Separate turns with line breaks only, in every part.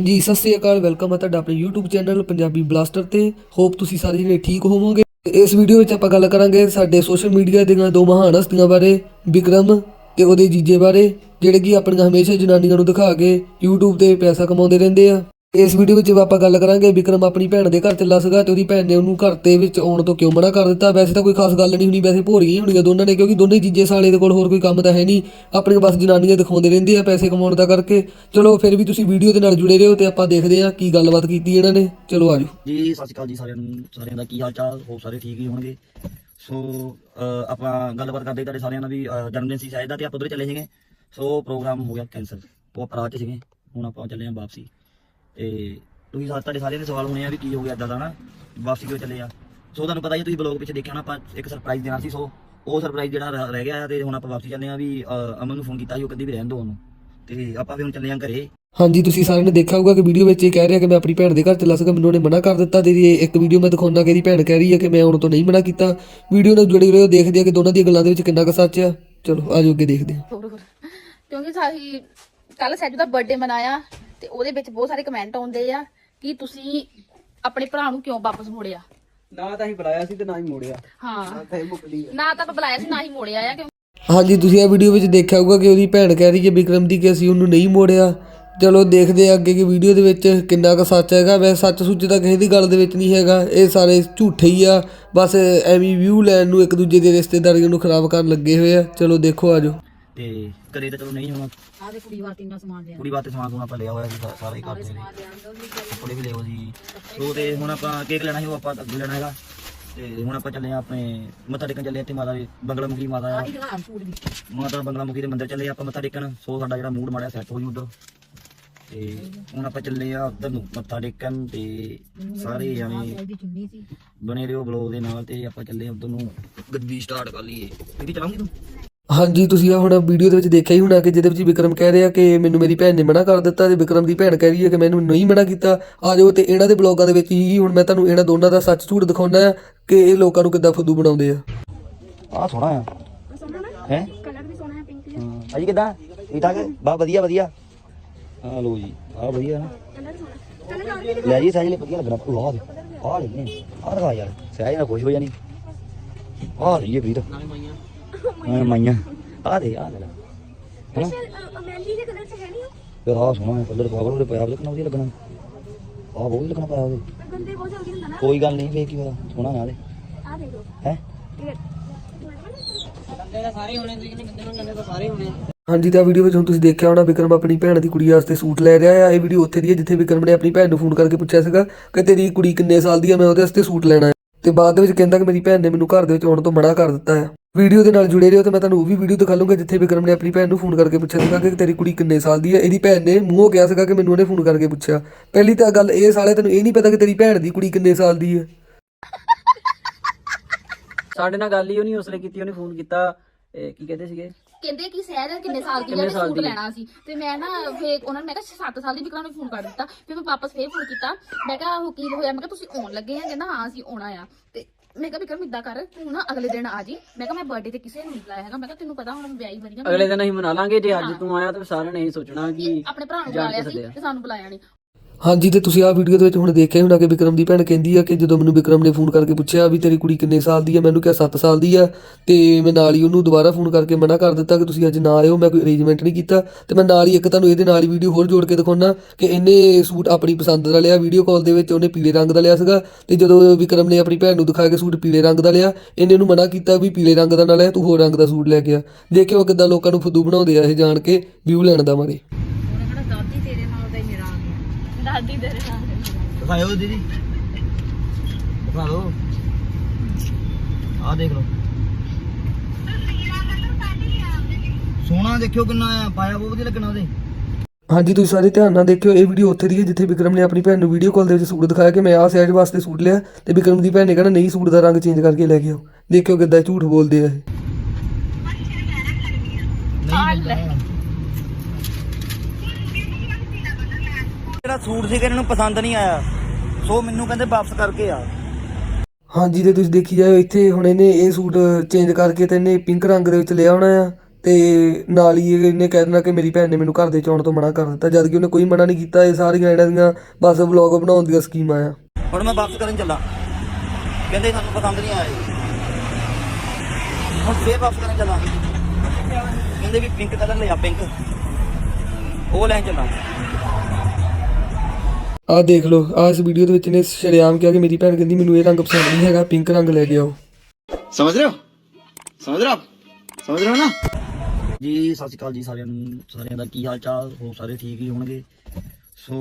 ਹਾਂਜੀ, ਸਤਿ ਸ੍ਰੀ ਅਕਾਲ ਵੈਲਕਮ ਹੈ ਤੁਹਾਡਾ ਆਪਣੇ YouTube ਚੈਨਲ ਪੰਜਾਬੀ ਬਲਾਸਟਰ ਤੇ। ਹੋਪ ਤੁਸੀਂ ਸਾਰੇ ਜਿਹੜੇ ਠੀਕ ਹੋਵੋਗੇ। ਇਸ ਵੀਡੀਓ ਵਿੱਚ ਆਪਾਂ ਗੱਲ ਕਰਾਂਗੇ ਸਾਡੇ ਸੋਸ਼ਲ ਮੀਡੀਆ ਦੀਆਂ ਦੋ ਮਹਾਨ ਹਸਤੀਆਂ ਬਾਰੇ, ਵਿਕਰਮ ਤੇ ਉਹਦੇ ਜੀਜੇ ਬਾਰੇ, ਜਿਹੜੇ ਕਿ ਆਪਣੀਆਂ ਹਮੇਸ਼ਾ ਜਨਾਨੀਆਂ ਨੂੰ ਦਿਖਾ ਕੇ YouTube ਤੇ ਪੈਸਾ ਕਮਾਉਂਦੇ ਰਹਿੰਦੇ ਆ। ਇਸ ਵੀਡੀਓ ਵਿੱਚ ਆਪਾਂ ਗੱਲ ਕਰਾਂਗੇ ਵਿਕਰਮ ਆਪਣੀ ਭੈਣ ਦੇ ਘਰ ਚੱਲਾ ਸੀਗਾ ਤੇ ਉਹਦੀ ਭੈਣ ਨੇ ਉਹਨੂੰ ਘਰ ਦੇ ਵਿੱਚ ਆਉਣ ਤੋਂ ਕਿਉਂ ਮਨਾ ਕਰ ਦਿੱਤਾ। ਵੈਸੇ ਤਾਂ ਕੋਈ ਖਾਸ ਗੱਲ ਨਹੀਂ ਹੋਣੀ ਵੈਸੇ ਭੋਰੀਆਂ ਹੀ ਹੋਣੀਆਂ ਦੋਨਾਂ ਨੇ, ਕਿਉਂਕਿ ਦੋਨੇ ਜੀਜੇ ਸਾਲੇ ਦੇ ਕੋਲ ਹੋਰ ਕੋਈ ਕੰਮ ਤਾਂ ਹੈ ਨਹੀਂ। ਆਪਣੀਆਂ ਬਸ ਜਨਾਨੀਆਂ ਦਿਖਾਉਂਦੇ ਰਹਿੰਦੇ ਆ ਪੈਸੇ ਕਮਾਉਣ ਦਾ ਕਰਕੇ। ਚਲੋ ਫਿਰ ਵੀ ਤੁਸੀਂ ਵੀਡੀਓ ਦੇ ਨਾਲ ਜੁੜੇ ਰਹੋ ਤੇ ਆਪਾਂ ਦੇਖਦੇ ਆ ਕੀ ਗੱਲਬਾਤ ਕੀਤੀ ਇਹਨਾਂ ਨੇ। ਚਲੋ ਆਜੋ
ਜੀ, ਸਤਿ ਸ਼੍ਰੀ ਅਕਾਲ ਜੀ ਸਾਰਿਆਂ ਨੂੰ। ਸਾਰਿਆਂ ਦਾ ਕੀ ਹਾਲ ਚਾਲ? ਹੋ ਸਾਰੇ ਠੀਕ ਹੀ ਹੋਣਗੇ? ਸੋ ਆਪਾਂ ਗੱਲਬਾਤ ਕਰਦੇ ਤੁਹਾਡੇ ਸਾਰਿਆਂ ਨਾਲ ਵੀ ਜਨਮ ਦਿਨ ਸੀ ਸ਼ਾਇਦ ਦਾ ਤੇ ਆਪਾਂ ਉਧਰ ਚੱਲੇ ਸੀਗੇ। ਸੋ ਪ੍ਰੋਗਰਾਮ ਹੋ ਗਿਆ ਕੈਨਸਲ ਉਹ ਆਪਾਂ ਸੀਗੇ। ਹੁਣ ਆਪਾਂ ਚੱਲੇ ਆਂ ਵਾਪਸੀ। ਤੇ ਤੁਸੀਂ ਸਾ- ਤੁਹਾਡੇ ਸਾਰਿਆਂ ਦੇ ਸਵਾਲ ਹੋਣੇ ਆ ਵੀ ਕੀ ਹੋ ਗਿਆ ਏਦਾਂ ਦਾ ਨਾ ਵਾਪਸੀ ਕਿਉਂ ਚੱਲੇ ਆ? ਸੋ ਤੁਹਾਨੂੰ ਪਤਾ ਹੀ ਹੈ, ਤੁਸੀਂ ਬਲੌਗ ਪਿੱਛੇ ਦੇਖਿਆ ਨਾ ਆਪਾਂ ਇੱਕ ਸਰਪ੍ਰਾਈਜ਼ ਦੇਣਾ ਸੀ ਸੋ ਉਹ ਸਰਪ੍ਰਾਈਜ਼ ਜਿਹੜਾ ਰਹਿ- ਰਹਿ ਗਿਆ ਤੇ ਹੁਣ ਆਪਾਂ ਵਾਪਸੀ ਚੱਲੇ ਆ ਵੀ ਅਮਨ ਨੂੰ ਫੋਨ ਕੀਤਾ ਸੀ ਉਹ ਕਹਿੰਦੀ ਵੀ ਰਹਿਣ ਦੋ ਉਹਨੂੰ। ਤੇ ਆਪਾਂ ਵੀ ਹੁਣ ਚੱਲੇ ਆਂ ਘਰੇ।
ਹਾਂਜੀ ਤੁਸੀਂ ਸਾਰਿਆਂ ਨੇ ਦੇਖਿਆ ਹੋਊਗਾ ਕਿ ਵੀਡੀਓ ਵਿੱਚ ਇਹ ਕਹਿ ਰਿਹਾ ਕਿ ਮੈਂ ਆਪਣੀ ਭੈਣ ਦੇ ਘਰ ਚੱਲਾ ਸੀਗਾ ਮੈਨੂੰ ਉਹਨੇ ਮਨਾ ਕਰ ਦਿੱਤਾ ਤੇ ਇਹ ਇੱਕ ਵੀਡੀਓ ਮੈਂ ਦਿਖਾਉਣਾ ਕਿ ਇਹਦੀ ਭੈਣ ਕਹਿ ਰਹੀ ਹੈ ਕਿ ਮੈਂ ਆਉਣ ਤੋਂ ਨਹੀਂ ਮਨਾ ਕੀਤਾ। ਵੀਡੀਓ ਨਾਲ ਜੁੜੇ ਰਹੋ ਦੇਖਦੇ ਆ ਕਿ ਦੋਨਾਂ ਦੀਆਂ ਗੱਲਾਂ ਦੇ ਵਿੱਚ ਕਿੰਨਾ ਕੁ ਸੱਚ ਆ। ਚਲੋ ਆਜੋ ਅੱਗੇ ਦੇਖਦੇ
ਹੋਰ ਹੋਰ। ਕਿਉਂਕਿ ਸਾਹੀ ਕੱਲ ਸੈਜੂ ਦਾ ਬਰਥਡੇ ਮਨਾਇਆ। ਤੇ ਉਹਦੇ ਵਿੱਚ ਬਹੁਤ ਸਾਰੇ ਕਮੈਂਟ ਆਉਂਦੇ ਆ ਕਿ ਤੁਸੀਂ ਆਪਣੇ ਭਰਾ ਨੂੰ ਕਿਉਂ ਵਾਪਸ ਮੋੜਿਆ?
ਨਾ ਤਾਂ ਹੀ ਬੁਲਾਇਆ ਸੀ ਤੇ ਨਾ ਹੀ ਮੋੜਿਆ।
ਹਾਂ।
ਤੇ ਮੁਕਲੀ
ਨਾ ਤਾਂ ਆਪਾਂ ਬੁਲਾਇਆ ਸੀ ਨਾ ਹੀ ਮੋੜਿਆ ਆ ਕਿਉਂ?
ਹਾਂਜੀ ਤੁਸੀਂ ਇਹ ਵੀਡੀਓ ਵਿੱਚ ਦੇਖਿਆ ਹੋਊਗਾ ਕਿ ਉਹਦੀ ਭੈਣ ਕਹਿ ਰਹੀ ਹੈ ਵਿਕਰਮ ਦੀ ਕਿ ਅਸੀਂ ਉਹਨੂੰ ਨਹੀਂ ਮੋੜਿਆ। ਚਲੋ ਦੇਖਦੇ ਆ ਅੱਗੇ ਕਿ ਵੀਡੀਓ ਦੇ ਵਿੱਚ ਕਿੰਨਾ ਕੁ ਸੱਚ ਹੈਗਾ। ਵੈਸੇ ਸੱਚ ਸੁੱਚ ਤਾਂ ਕਿਸੇ ਦੀ ਗੱਲ ਦੇ ਵਿੱਚ ਨਹੀਂ ਹੈਗਾ। ਇਹ ਸਾਰੇ ਝੂਠੇ ਹੀ ਆ। ਬਸ ਐਵੇਂ ਵਿਊ ਲੈਣ ਨੂੰ ਇੱਕ ਦੂਜੇ ਦੇ ਰਿਸ਼ਤੇਦਾਰੀਆਂ ਨੂੰ ਖਰਾਬ ਕਰਨ ਲੱਗੇ ਹੋਏ ਆ। ਚਲੋ ਦੇਖੋ ਆਜੋ
ਤੇ ਘਰੇ ਤਾਂ ਚਲੋ ਨਹੀਂ ਹੋਣਾ।
ਆਦੇ ਕੁੜੀ ਵਾਸਤੇ ਇੰਨਾ ਸਮਾਨ ਲਿਆ।
ਕੁੜੀ ਵਾਸਤੇ ਸਮਾਨ ਸਮੂਨ ਆਪਾਂ ਲਿਆ ਹੋਇਆ ਸੀ ਸਾ- ਸਾਰੇ ਘਰ ਦੇ ਕੱਪੜੇ ਵੀ ਲਿਓ ਸੀ ਸੋ ਤੇ ਹੁਣ ਆਪਾਂ ਕੇਕ ਲੈਣਾ ਸੀ ਉਹ ਆਪਾਂ ਅੱਗੇ ਲੈਣਾ ਹੈਗਾ। ਤੇ ਹੁਣ ਆਪਾਂ ਚੱਲੇ ਆ ਆਪਣੇ ਮੱਥਾ ਟੇਕਣ ਚੱਲੇ ਆ ਇੱਥੇ ਮਾਤਾ ਦੇ ਬੰਗਲਾ ਮੁਖੀ ਮਾਤਾ ਆ। ਮਾਤਾ ਬੰਗਲਾ ਮੁਖੀ ਦੇ ਮੰਦਿਰ ਚੱਲੇ ਆ ਆਪਾਂ ਮੱਥਾ ਟੇਕਣ। ਸੋ ਸਾਡਾ ਜਿਹੜਾ ਮੂਡ ਮਾੜਿਆ ਸੈੱਟ ਹੋ ਜੂ ਉਧਰ। ਤੇ ਹੁਣ ਆਪਾਂ ਚੱਲੇ ਆ ਉਧਰ ਨੂੰ ਮੱਥਾ ਟੇਕਣ ਤੇ ਸਾਰੇ ਜਾਣੇ ਬਣੇ ਰਹੋ ਬਲੌਗ ਦੇ ਨਾਲ ਤੇ ਆਪਾਂ ਚੱਲੇ ਆ ਉਧਰ ਨੂੰ। ਗੱਡੀ ਸਟਾਰਟ ਕਰ ਲਈਏ। ਕਿੱਥੇ ਚਲਾਉਂਗੀ ਤੂੰ?
ਹਾਂਜੀ, ਤੁਸੀਂ ਆ ਹੁਣ ਵੀਡੀਓ ਦੇ ਵਿੱਚ ਦੇਖਿਆ ਹੀ ਹੋਣਾ ਕਿ ਜਿਹਦੇ ਵਿੱਚ ਵਿਕਰਮ ਕਹਿ ਰਿਹਾ ਕਿ ਮੈਨੂੰ ਮੇਰੀ ਭੈਣ ਨੇ ਮਨਾ ਕਰ ਦਿੱਤਾ ਤੇ ਵਿਕਰਮ ਦੀ ਭੈਣ ਕਹਿ ਰਹੀ ਹੈ ਕਿ ਮੈਨੂੰ ਨਹੀਂ ਮਨਾ ਕੀਤਾ। ਆ ਜਾਓ ਤੇ ਇਹਨਾਂ ਦੇ ਬਲੌਗਾਂ ਦੇ ਵਿੱਚ ਹੀ ਹੁਣ ਮੈਂ ਤੁਹਾਨੂੰ ਇਹਨਾਂ ਦੋਨਾਂ ਦਾ ਸੱਚ ਝੂਠ ਦਿਖਾਉਣਾ ਹੈ ਕਿ ਇਹ ਲੋਕਾਂ ਨੂੰ ਕਿੱਦਾਂ ਫੁੱਦੂ ਬਣਾਉਂਦੇ ਆ।
ਆ ਸੋਹਣਾ ਆ। ਹੈ? ਕਲਰ ਵੀ ਸੋਹਣਾ ਹੈ। ਪਿੰਕ ਹਾਂ ਭਾਜੀ ਕਿਦਾਂ? ਠੀਕ ਠਾਕ? ਬਾ ਵਧੀਆ ਵਧੀਆ। ਆ ਲੋ ਜੀ। ਆ ਵਧੀਆ ਨਾ। ਲੈ ਜੀ, ਸਾਈਜ਼ ਲਈ ਵਧੀਆ ਲੱਗਣਾ। ਉਹ ਆ ਦੇ ਆ ਲੈ ਨੇ ਆ ਰਹਾ ਯਾਰ। ਸਾਈਜ਼ ਨਾਲ ਖੁਸ਼ ਹੋ ਜਾਣੀ। ਆ ਲਈ ਇਹ ਵੀਰ ਹਾਂ ਮਾਈਆਂ ਆ ਦੇ ਆ ਲੈ ਲੈ। ਹੈਨਾ
ਮਹਿੰਦੀ ਦੇ ਕਲਰ ਚ ਹੈ ਨਹੀਂ
ਯਾਰ ਆ ਸੋਹਣਾ ਹੈ ਕਲਰ ਪਾਗਲ ਉਹਦੇ ਪਿਆ ਉਹਦੇ ਕਿੰਨਾ ਵਧੀਆ ਲੱਗਣਾ। ਆ ਬਹੁਤ ਲੱਗਣਾ ਪਾਇਆ ਉਹਦੇ।
ਗੰਦੇ ਬਹੁਤ ਜਲਦੀ ਹੁੰਦਾ ਨਾ।
ਕੋਈ ਗੱਲ ਨਹੀਂ ਵੇਖ ਕੀ ਹੋਇਆ ਸੋਹਣਾ ਨਾ ਦੇ
ਆ ਦੇਖ ਲਓ।
ਹੈ?
ਹਾਂਜੀ ਤਾਂ ਵੀਡੀਓ ਵਿੱਚ ਹੁਣ ਤੁਸੀਂ ਦੇਖਿਆ ਹੋਣਾ ਵਿਕਰਮ ਆਪਣੀ ਭੈਣ ਦੀ ਕੁੜੀ ਵਾਸਤੇ ਸੂਟ ਲੈ ਰਿਹਾ ਆ ਇਹ ਵੀਡੀਓ ਉੱਥੇ ਦੀ ਹੈ ਜਿੱਥੇ ਵਿਕਰਮ ਨੇ ਆਪਣੀ ਭੈਣ ਨੂੰ ਫੋਨ ਕਰਕੇ ਪੁੱਛਿਆ ਸੀਗਾ ਕਿ ਤੇਰੀ ਕੁੜੀ ਕਿੰਨੇ ਸਾਲ ਦੀ ਆ ਮੈਂ ਉਹਦੇ ਵਾਸਤੇ ਸੂਟ ਲੈਣਾ ਹੈ। ਤੇ ਬਾਅਦ ਦੇ ਵਿੱਚ ਕਹਿੰਦਾ ਕਿ ਮੇਰੀ ਭੈਣ ਨੇ ਮੈਨੂੰ ਘਰ ਦੇ ਵਿੱਚ ਆਉਣ ਤੋਂ ਮਨਾ ਕਰ ਦਿੱਤਾ ਹੈ। ਵੀਡੀਓ ਦੇ ਨਾਲ ਜੁੜੇ ਰਹੋ ਤੇ ਮੈਂ ਤੁਹਾਨੂੰ ਉਹ ਵੀ ਵੀਡੀਓ ਦਿਖਾ ਲੂੰਗਾ ਜਿੱਥੇ ਵਿਕਰਮ ਨੇ ਆਪਣੀ ਭੈਣ ਨੂੰ ਫੋਨ ਕਰਕੇ ਪੁੱਛਿਆ ਸੀਗਾ ਕਿ ਤੇਰੀ ਕੁੜੀ ਕਿੰਨੇ ਸਾਲ ਦੀ ਹੈ। ਇਹਦੀ ਭੈਣ ਨੇ ਮੂੰਹੋਂ ਕਿਹਾ ਸੀਗਾ ਕਿ ਮੈਨੂੰ ਉਹਨੇ ਫੋਨ ਕਰਕੇ ਪੁੱਛਿਆ। ਪਹਿਲੀ ਤਾਂ ਗੱਲ ਇਹ ਸਾਲੇ ਤੈਨੂੰ ਇਹ ਨਹੀਂ ਪਤਾ ਕਿ ਤੇਰੀ ਭੈਣ ਦੀ ਕੁੜੀ ਕਿੰਨੇ ਸਾਲ ਦੀ ਹੈ।
ਸਾਡੇ ਨਾਲ ਗੱਲ ਹੀ ਉਹਨੇ ਉਸਲੇ ਕੀਤੀ ਉਹਨੇ ਫੋਨ ਕੀਤਾ। ਇਹ ਕੀ ਕਹਿੰਦੇ ਸੀਗੇ?
ਕਹਿੰਦੇ ਕਿ ਸਹਿਰ ਕਿੰਨੇ ਸਾਲ ਦੀ ਹੈ ਸੂਟ? ਲੈਣਾ ਸੀ। ਤੇ ਮੈਂ ਨਾ ਫੇਰ ਉਹਨਾਂ ਨੇ ਮੈਂ ਕਿਹਾ 7 ਸਾਲ ਦੀ ਵਿਕਰਮ ਨੇ ਫੋਨ ਕਰ ਦਿੱਤਾ। ਫਿਰ ਮੈਂ ਵਾਪਸ ਫੇਰ ਫੋਨ ਕੀਤਾ। ਮੈਂ ਕਿਹਾ ਉਹ ਕੀ ਹੋਇਆ? ਮੈਂ ਕਿਹਾ ਤੁਸੀਂ ਆਉਣ ਲੱਗੇ ਆ ਕਹਿੰਦਾ ਹਾਂ ਅਸੀਂ ਆਉਣਾ ਆ। ਤੇ ਮੈਂ ਕਿਹਾ ਵਿਕਰਮ ਇਦਾਂ ਕਰ ਤੂੰ ਨਾ ਅਗਲੇ ਦਿਨ ਆ ਜੀ। ਮੈਂ ਕਿਹਾ ਮੈਂ ਬਰਥਡੇ ਤੇ ਕਿਸੇ ਨੂੰ ਨਹੀਂ ਬੁਲਾਇਆ ਹੈਗਾ ਮੈਂ ਕਿਹਾ ਤੈਨੂੰ ਪਤਾ ਹੁਣ ਵਿਆਹੀ ਬਣੀ ਆ।
ਅਗਲੇ ਦਿਨ ਅਸੀਂ ਮਨਾ ਲਾਂਗੇ ਜੇ ਅੱਜ ਤੂੰ ਆਇਆ ਤਾਂ ਸਾਰਿਆਂ ਨੇ ਇਹ ਸੋਚਣਾ ਕਿ
ਆਪਣੇ ਭਰਾ ਨੂੰ
ਜਾਣ
ਬੁਲਾ ਲਿਆ
ਕੇ
ਸੀ। ਤੇ ਸਾਨੂੰ ਬੁਲਾਇਆ ਨਹੀਂ
ਹਾਂਜੀ, ਤੇ ਤੁਸੀਂ ਆਹ ਵੀਡੀਓ ਦੇ ਵਿੱਚ ਹੁਣ ਦੇਖਿਆ ਹੀ ਹੋਣਾ ਕਿ ਵਿਕਰਮ ਦੀ ਭੈਣ ਕਹਿੰਦੀ ਆ ਕਿ ਜਦੋਂ ਮੈਨੂੰ ਵਿਕਰਮ ਨੇ ਫੋਨ ਕਰਕੇ ਪੁੱਛਿਆ ਵੀ ਤੇਰੀ ਕੁੜੀ ਕਿੰਨੇ ਸਾਲ ਦੀ ਆ, ਮੈਨੂੰ ਕਿਹਾ 7 ਸਾਲ ਦੀ ਆ, ਤੇ ਮੈਂ ਨਾਲ ਹੀ ਉਹਨੂੰ ਦੁਬਾਰਾ ਫੋਨ ਕਰਕੇ ਮਨਾ ਕਰ ਦਿੱਤਾ ਕਿ ਤੁਸੀਂ ਅੱਜ ਨਾ ਆਇਓ, ਮੈਂ ਕੋਈ ਅਰੇਂਜਮੈਂਟ ਨਹੀਂ ਕੀਤਾ, ਤੇ ਮੈਂ ਨਾਲ ਹੀ ਇੱਕ ਤੁਹਾਨੂੰ ਇਹਦੇ ਨਾਲ ਹੀ ਵੀਡੀਓ ਹੋਰ ਜੋੜ ਕੇ ਦਿਖਾਉਣਾ ਕਿ ਇਹਨੇ ਸੂਟ ਆਪਣੀ ਪਸੰਦ ਦਾ ਲਿਆ ਵੀਡੀਓ ਕਾਲ ਦੇ ਵਿੱਚ, ਉਹਨੇ ਪੀਲੇ ਰੰਗ ਦਾ ਲਿਆ ਸੀਗਾ, ਤੇ ਜਦੋਂ ਵਿਕਰਮ ਨੇ ਆਪਣੀ ਭੈਣ ਨੂੰ ਦਿਖਾਇਆ ਕਿ ਸੂਟ ਪੀਲੇ ਰੰਗ ਦਾ ਲਿਆ, ਇਹਨੇ ਉਹਨੂੰ ਮਨਾ ਕੀਤਾ ਵੀ ਪੀਲੇ ਰੰਗ ਦਾ ਨਾ ਲੈ ਤੂੰ ਹੋਰ ਰੰਗ ਦਾ ਸੂਟ ਲੈ ਕੇ ਆ। ਦੇਖਿਓ ਕਿੱਦਾਂ ਲੋਕਾਂ ਨੂੰ ਫੁੱਦੂ ਬਣਾਉਂਦੇ ਆ ਇਹ ਜਾਣ ਕੇ ਵਿਊ ਲੈਣ ਦਾ ਮਾਰੇ।
ਦਾਦੀ ਤੇਰੇ ਨਾਲ
ਦਿਖਾਓ ਦੀਦੀ। ਦਿਖਾ ਲਓ ਆ ਦੇਖ ਲਓ। ਸੋਨਾ ਦੇਖਿਓ ਕਿੰਨਾ ਆ ਪਾਇਆ ਬਹੁਤ ਵਧੀਆ ਲੱਗਣਾ ਉਹਦੇ।
ਹਾਂਜੀ ਤੁਸੀਂ ਸਾਰੇ ਧਿਆਨ ਨਾਲ ਦੇਖਿਓ ਇਹ ਵੀਡੀਓ ਉੱਥੇ ਦੀ ਹੈ ਜਿੱਥੇ ਵਿਕਰਮ ਨੇ ਆਪਣੀ ਭੈਣ ਨੂੰ ਵੀਡੀਓ ਕਾਲ ਦੇ ਵਿੱਚ ਸੂਟ ਦਿਖਾਇਆ ਕਿ ਮੈਂ ਆਹ ਸਾਈਜ਼ ਵਾਸਤੇ ਸੂਟ ਲਿਆ ਤੇ ਵਿਕਰਮ ਦੀ ਭੈਣ ਨੇ ਕਹਿਣਾ ਨਹੀਂ ਸੂਟ ਦਾ ਰੰਗ ਚੇਂਜ ਕਰਕੇ ਲੈ ਕੇ ਆਓ। ਦੇਖਿਓ ਕਿੱਦਾਂ ਝੂਠ ਬੋਲਦੇ ਆ ਇਹ।
ਜਿਹੜਾ ਸੂਟ ਸੀਗਾ ਇਹਨਾਂ ਨੂੰ ਪਸੰਦ ਨਹੀਂ ਆਇਆ। ਸੋ ਮੈਨੂੰ ਕਹਿੰਦੇ ਵਾਪਸ ਕਰਕੇ ਆ।
ਹਾਂਜੀ ਤੇ ਤੁਸੀਂ ਦੇਖੀ ਜਾਓ ਇੱਥੇ ਹੁਣ ਇਹਨੇ ਇਹ ਸੂਟ ਚੇਂਜ ਕਰਕੇ ਤੇ ਇਹਨੇ ਪਿੰਕ ਰੰਗ ਦੇ ਵਿੱਚ ਲਿਆ ਹੋਣਾ ਆ। ਤੇ ਨਾਲ ਹੀ ਇਹਨੇ ਕਹਿ ਦੇਣਾ ਕਿ ਮੇਰੀ ਭੈਣ ਨੇ ਮੈਨੂੰ ਘਰ ਦੇ ਚੌਣ ਤੋਂ ਮਨਾ ਕਰ ਦਿੱਤਾ ਜਦ ਕਿ ਉਹਨੇ ਕੋਈ ਮਨਾ ਨਹੀਂ ਕੀਤਾ ਇਹ ਸਾਰੀਆਂ ਇਹਨਾਂ ਦੀਆਂ ਬਸ ਵਲੌਗ ਬਣਾਉਣ ਦੀਆਂ ਸਕੀਮਾਂ ਆ।
ਹੁਣ ਮੈਂ ਵਾਪਸ ਕਰਨ ਚੱਲਾਂ। ਕਹਿੰਦੇ ਸਾਨੂੰ ਪਸੰਦ ਨਹੀਂ ਆਇਆ ਹੁਣ ਫੇਰ ਵਾਪਸ ਕਰਨ ਚੱਲਾਂ। ਕਹਿੰਦੇ ਵੀ ਪਿੰਕ ਕਲਰ ਲਿਆ ਪਿੰਕ ਉਹ ਲੈਣ ਚੱਲਾਂ।
ਆਹ ਦੇਖ ਲਓ ਆਹ ਇਸ ਵੀਡੀਓ ਦੇ ਵਿੱਚ ਨੇ ਸ਼ਰੇਆਮ ਕਿਹਾ ਕਿ ਮੇਰੀ ਭੈਣ ਕਹਿੰਦੀ ਮੈਨੂੰ ਇਹ ਰੰਗ ਪਸੰਦ ਨਹੀਂ ਹੈਗਾ ਪਿੰਕ ਰੰਗ ਲੈ ਕੇ ਆਓ
समझ रहे हो समझ रहे हो आप समझ रहे हो ना
ਜੀ ਸਤਿ ਸ਼੍ਰੀ ਅਕਾਲ ਜੀ ਸਾਰਿਆਂ ਨੂੰ ਸਾਰਿਆਂ ਦਾ ਕੀ ਹਾਲ ਚਾਲ ਹੋ ਸਾਰੇ ਠੀਕ ਹੀ ਹੋਣਗੇ ਸੋ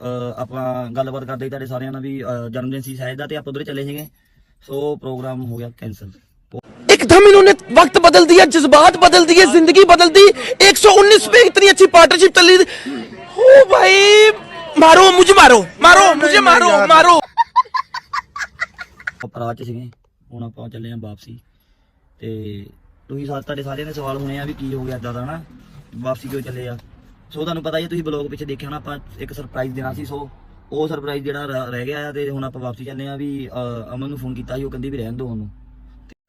ਅਹ, ਆਪਾਂ ਗੱਲਬਾਤ ਕਰਦੇ ਸੀ ਤੁਹਾਡੇ ਸਾਰਿਆਂ ਨਾਲ ਵੀ ਅਹ, ਜਨਮ ਦਿਨ ਸੀ ਸ਼ਾਇਦ ਦਾ ਤੇ ਆਪਾਂ ਉਧਰ ਚਲੇ ਸੀਗੇ ਸੋ ਪ੍ਰੋਗਰਾਮ ਹੋ ਗਿਆ ਕੈਨਸਲ
एकदम इन्होंने वक्त बदल दिया जज्बात बदल दिए जिंदगी बदल दी 119 पे इतनी अच्छी पार्टनरशिप चल रही थी ओ भाई ਮਾਰੋ ਮੁਝੇ ਮਾਰੋ ਮਾਰੋ ਮੁਝੇ
ਮਾਰੋ ਮਾਰੋ। ਅਪਰਾਧ ਸੀਗੇ ਹੁਣ ਆਪਾਂ ਚੱਲੇ ਆਂ ਵਾਪਸੀ। ਤੇ ਤੁਸੀਂ ਸਾਰੇ ਤੁਹਾਡੇ ਸਾਰਿਆਂ ਦੇ ਸਵਾਲ ਹੋਣੇ ਆ ਵੀ ਕੀ ਹੋ ਗਿਆ ਇਦਾਂ ਦਾ ਨਾ ਵਾਪਸੀ ਕਿਉਂ ਚੱਲੇ ਆ? ਸੋ ਤੁਹਾਨੂੰ ਪਤਾ ਹੀ ਤੁਸੀਂ ਬਲੌਗ ਪਿੱਛੇ ਦੇਖਿਆ ਹੋਣਾ ਆਪਾਂ ਇੱਕ ਸਰਪ੍ਰਾਈਜ਼ ਦੇਣਾ ਸੀ ਸੋ ਉਹ ਸਰਪ੍ਰਾਈਜ਼ ਜਿਹੜਾ ਰਹਿ ਗਿਆ ਤੇ ਹੁਣ ਆਪਾਂ ਵਾਪਸੀ ਚੱਲੇ ਆ ਵੀ ਅਮਨ ਨੂੰ ਫੋਨ ਕੀਤਾ ਸੀ ਉਹ ਕਹਿੰਦੀ ਵੀ ਰਹਿਣ ਦੋ ਉਹਨੂੰ।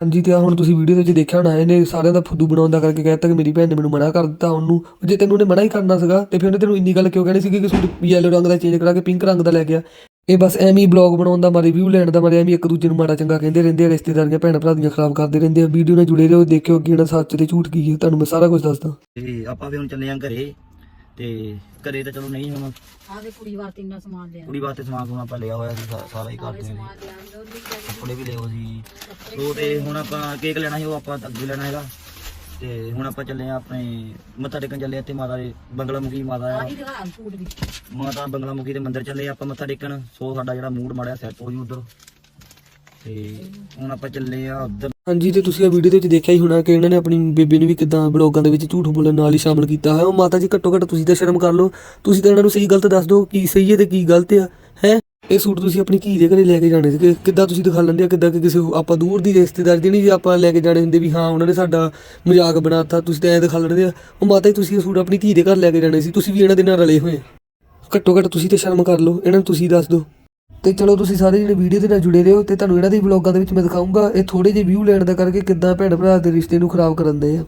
ਹਾਂਜੀ, ਤੇ ਆਹ ਹੁਣ ਤੁਸੀਂ ਵੀਡੀਓ ਦੇ ਵਿੱਚ ਦੇਖਿਆ ਹੋਣਾ, ਇਹਨੇ ਸਾਰਿਆਂ ਦਾ ਫੁੱਦੂ ਬਣਾਉਣ ਦਾ ਕਰਕੇ ਕਹਿਤਾ ਕਿ ਮੇਰੀ ਭੈਣ ਨੇ ਮੈਨੂੰ ਮਨਾ ਕਰ ਦਿੱਤਾ ਉਹਨੂੰ। ਜੇ ਤੈਨੂੰ ਉਹਨੇ ਮਨਾ ਹੀ ਕਰਨਾ ਸੀਗਾ, ਤੇ ਫਿਰ ਉਹਨੇ ਤੈਨੂੰ ਇੰਨੀ ਗੱਲ ਕਿਉਂ ਕਹਿਣੀ ਸੀ ਕਿ ਸੂਟ ਯੈਲੋ ਰੰਗ ਦਾ ਚੇਂਜ ਕਰਾ ਕੇ ਪਿੰਕ ਰੰਗ ਦਾ ਲੈ ਗਿਆ। ਇਹ ਬਸ ਐਵੇਂ ਹੀ ਬਲੌਗ ਬਣਾਉਣ ਦਾ ਮਾਰੇ ਰਿਵਿਊ ਲੈਣ ਦਾ ਮਾਰੇ, ਐਵੇਂ ਇੱਕ ਦੂਜੇ ਨੂੰ ਮਾੜਾ ਚੰਗਾ ਕਹਿੰਦੇ ਰਹਿੰਦੇ ਆ, ਰਿਸ਼ਤੇਦਾਰੀਆਂ ਭੈਣ ਭਰਾ ਦੀਆਂ ਖਰਾਬ ਕਰਦੇ ਰਹਿੰਦੇ ਆ। ਵੀਡੀਓ ਨਾਲ ਜੁੜੇ ਰਹੋ, ਦੇਖਿਓ ਅੱਗੇ ਨਾ ਸੱਚ ਤੇ ਝੂਠ ਕੀ ਹੈ, ਤੁਹਾਨੂੰ ਮੈਂ ਸਾਰਾ ਕੁਝ ਦੱਸਦਾ।
ਤੇ ਆਪਾਂ ਵੀ ਹੁਣ ਚੱਲੇ ਆਂ ਘਰੇ। ਤੇ ਘਰੇ ਤਾਂ ਚਲੋ ਨਹੀਂ ਹੁਣ।
ਆਦੇ ਕੁੜੀ ਵਾਸਤੇ ਇੰਨਾ ਸਮਾਨ ਲਿਆ।
ਕੁੜੀ ਵਾਸਤੇ ਸਮਾਨ ਸਮੂਨ ਆਪਾਂ ਲਿਆ ਹੋਇਆ ਸੀ ਸਾ- ਸਾਰਾ ਹੀ ਕਰਦੇ ਨੇ। ਕੱਪੜੇ ਵੀ ਲਿਓ ਸੀ ਉਹ ਤੇ ਹੁਣ ਆਪਾਂ ਕੇਕ ਲੈਣਾ ਸੀ ਉਹ ਆਪਾਂ ਅੱਗੇ ਲੈਣਾ ਹੈਗਾ। ਤੇ ਹੁਣ ਆਪਾਂ ਚੱਲੇ ਆ ਆਪਣੇ ਮੱਥਾ ਟੇਕਣ ਚੱਲੇ ਆ ਇੱਥੇ ਮਾਤਾ ਦੇ ਬੰਗਲਾਮੁਖੀ ਮਾਤਾ ਆ
ਦਿਖਾ
ਮਾਤਾ ਬੰਗਲਾਮੁਖੀ ਦੇ ਮੰਦਿਰ ਚੱਲੇ ਆ ਆਪਾਂ ਮੱਥਾ ਟੇਕਣ। ਸੋ ਸਾਡਾ ਜਿਹੜਾ ਮੂਡ ਮਾੜਿਆ ਸੈੱਟ ਹੋ ਜੂ ਉਧਰ। ਤੇ ਹੁਣ ਆਪਾਂ ਚੱਲੇ ਆ ਉਧਰ।
ਹਾਂਜੀ, ਤੇ ਤੁਸੀਂ ਇਹ ਵੀਡੀਓ ਦੇ ਵਿੱਚ ਦੇਖਿਆ ਹੀ ਹੋਣਾ ਕਿ ਇਹਨਾਂ ਨੇ ਆਪਣੀ ਬੇਬੀ ਨੂੰ ਵੀ ਕਿਦਾਂ ਬਲੌਗਾਂ ਦੇ ਵਿੱਚ ਝੂਠ ਬੋਲਣ ਨਾਲ ਹੀ ਸ਼ਾਮਲ ਕੀਤਾ ਹੈ ਉਹ ਮਾਤਾ ਜੀ ਘੱਟੋ ਘੱਟ ਤੁਸੀਂ ਤਾਂ ਸ਼ਰਮ ਕਰ ਲਓ। ਤੁਸੀਂ ਤਾਂ ਇਹਨਾਂ ਨੂੰ ਸਹੀ ਗਲਤ ਦੱਸ ਦਿਓ ਕੀ ਸਹੀ ਹੈ ਤੇ ਕੀ ਗਲਤ ਆ, ਹੈ? ਇਹ ਸੂਟ ਤੁਸੀਂ ਆਪਣੀ ਧੀ ਦੇ ਘਰੇ ਲੈ ਕੇ ਜਾਣੇ ਸੀ ਕਿੱਦਾਂ ਤੁਸੀਂ ਦਿਖਾ ਲੈਂਦੇ ਆ ਕਿੱਦਾਂ ਕਿ ਕਿਸੇ ਆਪਾਂ ਦੂਰ ਦੀ ਰਿਸ਼ਤੇਦਾਰ ਦੀ ਜਿਹੜੀ ਜੇ ਆਪਾਂ ਲੈ ਕੇ ਜਾਣੇ ਹੁੰਦੇ ਵੀ ਹਾਂ, ਉਹਨਾਂ ਨੇ ਸਾਡਾ ਮਜ਼ਾਕ ਬਣਾਤਾ, ਤੁਸੀਂ ਤਾਂ ਐਂ ਦਿਖਾ ਲੈਂਦੇ ਆ। ਉਹ ਮਾਤਾ ਜੀ, ਤੁਸੀਂ ਇਹ ਸੂਟ ਆਪਣੀ ਧੀ ਦੇ ਘਰ ਲੈ ਕੇ ਜਾਣੇ ਸੀ। ਤੁਸੀਂ ਵੀ ਇਹਨਾਂ ਦੇ ਨਾਲ ਰਲੇ ਹੋਏ। ਘੱਟੋ ਘੱਟ ਤੁਸੀਂ ਤੇ ਸ਼ਰਮ ਕਰ ਲਓ। ਇਹਨਾਂ ਨੂੰ ਤੁਸੀਂ ਦੱਸ ਦਿਓ। ਤੇ ਚਲੋ ਤੁਸੀਂ ਸਾਰੇ ਜਿਹੜੇ ਵੀਡੀਓ ਦੇ ਨਾਲ ਜੁੜੇ ਰਹੋ ਤੇ ਤੁਹਾਨੂੰ ਇਹਨਾਂ ਦੇ ਵਲੌਗਾਂ ਦੇ ਵਿੱਚ ਮੈਂ ਦਿਖਾਊਂਗਾ ਇਹ ਥੋੜੇ ਜਿਹੇ ਵਿਊ ਲੈਣ ਦਾ ਕਰਕੇ ਕਿੱਦਾਂ ਭੈਣ ਭਰਾ ਦੇ ਰਿਸ਼ਤੇ ਨੂੰ ਖਰਾਬ ਕਰਨ ਦੇ ਆ।